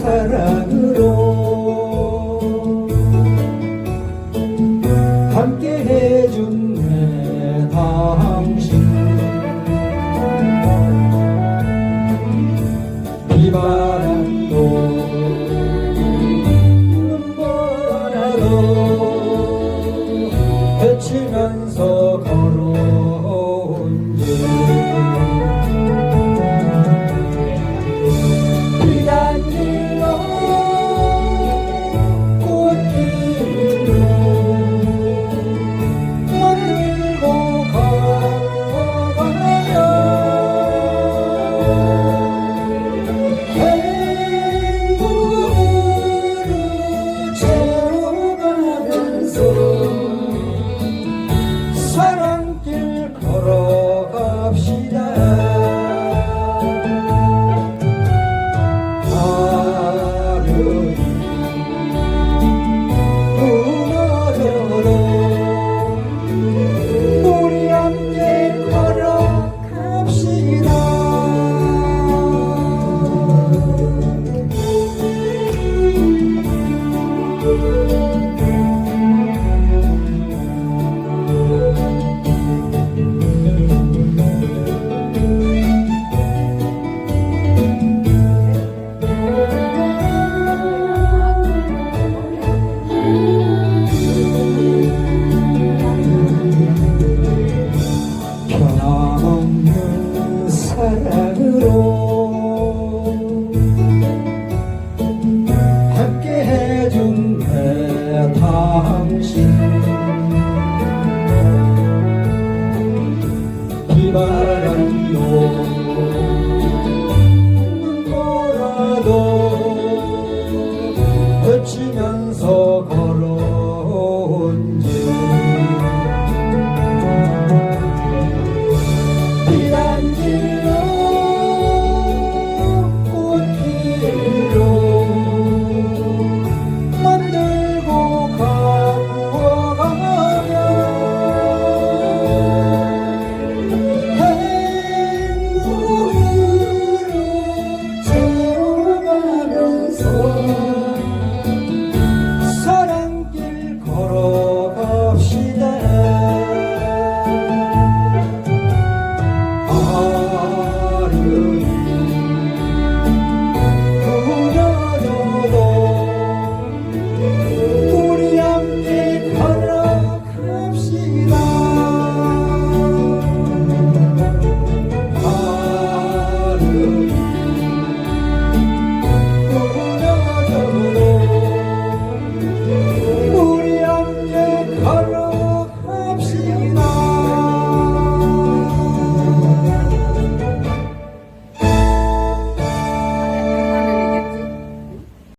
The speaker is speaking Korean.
사랑으로 함께 해준 내 당신 이 바람도 눈보라도 헤치면서 당 Oh.